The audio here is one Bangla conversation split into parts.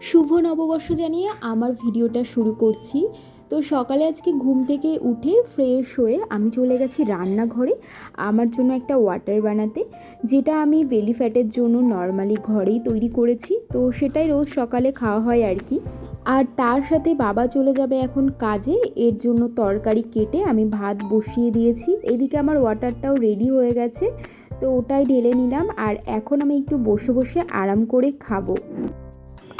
শুভ নববর্ষ জানিয়ে আমার ভিডিওটা শুরু করছি। তো সকালে আজকে ঘুম থেকে উঠে ফ্রেশ হয়ে আমি চলে গেছি রান্নাঘরে আমার জন্য একটা ওয়াটার বানাতে, যেটা আমি বেলি ফ্যাটের জন্য নর্মালি ঘরেই তৈরি করেছি। তো সেটাই রোজ সকালে খাওয়া হয় আর কি। আর তার সাথে বাবা চলে যাবে এখন কাজে, এর জন্য তরকারি কেটে আমি ভাত বসিয়ে দিয়েছি। এদিকে আমার ওয়াটারটাও রেডি হয়ে গেছে, তো ওটাই ঢেলে নিলাম। আর এখন আমি একটু বসে বসে আরাম করে খাব।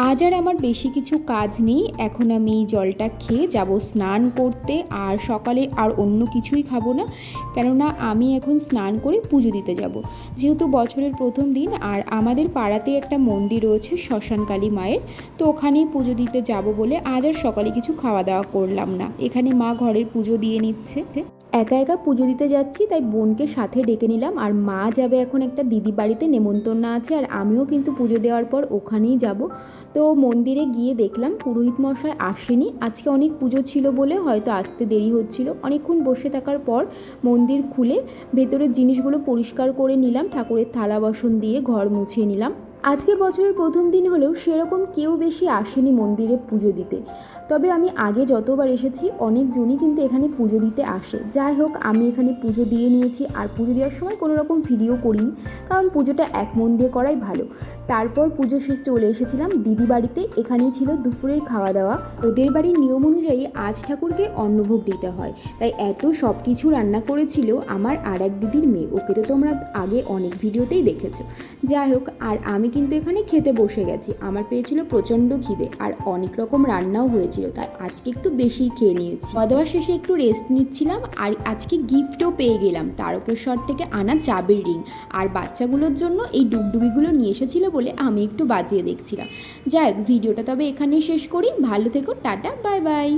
আজ আর আমার বেশি কিছু কাজ নেই। এখন আমি জলটা খেয়ে যাব স্নান করতে আর সকালে আর অন্য কিছুই খাব না। কেননা আমি এখন স্নান করে পুজো দিতে যাব। যেহেতু বছরের প্রথম দিন আর আমাদের পাড়াতে একটা মন্দির রয়েছে শ্মশানকালী মায়ের, তো ওখানেই পুজো দিতে যাব বলে আজ আর সকালে কিছু খাওয়া দাওয়া করলাম না। এখানে মা ঘরের পুজো দিয়ে নিচ্ছে। একা একা পুজো দিতে যাচ্ছি, তাই বোনকে সাথে ডেকে নিলাম। আর মা যাবে এখন একটা দিদি বাড়িতে, নেমন্তন্ন আছে। আর আমিও কিন্তু পুজো দেওয়ার পর ওখানেই যাব। তো মন্দিরে গিয়ে দেখলাম পুরোহিত মশাই আসেনি। আজকে অনেক পুজো ছিল বলে হয়তো আসতে দেরি হচ্ছিল। অনেকক্ষণ বসে থাকার পর মন্দির খুলে ভেতরের জিনিসগুলো পরিষ্কার করে নিলাম, ঠাকুরের থালা বাসন দিয়ে ঘর মুছিয়ে নিলাম। আজকে বছরের প্রথম দিন হলেও সেরকম কেউ বেশি আসেনি মন্দিরে পুজো দিতে। তবে আমি আগে যতবার এসেছি, অনেকজনই কিন্তু এখানে পুজো দিতে আসে। যাই হোক, আমি এখানে পুজো দিয়ে নিয়েছি। আর পুজো দেওয়ার সময় কোনো রকম ভিডিও করিনি। কারণ পুজোটা এক মন দিয়ে করাই ভালো। তারপর পুজো শেষ চলে এসেছিলাম দিদি বাড়িতে। এখানেই ছিল দুপুরের খাওয়া দাওয়া। ওদের বাড়ির নিয়ম অনুযায়ী আজ ঠাকুরকে অন্নভোগ দিতে হয়। তাই এত সব কিছু রান্না করেছিল আমার আর এক দিদির মেয়ে। ওকে তো তোমরা আগে অনেক ভিডিওতেই দেখেছ। যাই হোক, আর আমি কিন্তু এখানে খেতে বসে গেছি। আমার পেয়েছিল প্রচণ্ড খিদে আর অনেক রকম রান্নাও হয়েছিল। তাই আজকে একটু বেশিই খেয়ে নিয়েছি। খাওয়া দাওয়া শেষে একটু রেস্ট নিচ্ছিলাম আর আজকে গিফটও পেয়ে গেলাম। তারকেশ্বর থেকে আনা চাবির রিং। আর বাচ্চাগুলোর জন্য এই ডুগডুগিগুলো নিয়ে এসেছিল বলে আমি একটু বাজিয়ে দেখছিলাম। যাই হোক, ভিডিওটা তবে এখানেই শেষ করি। ভালো থেকো, টাটা, বাই বাই।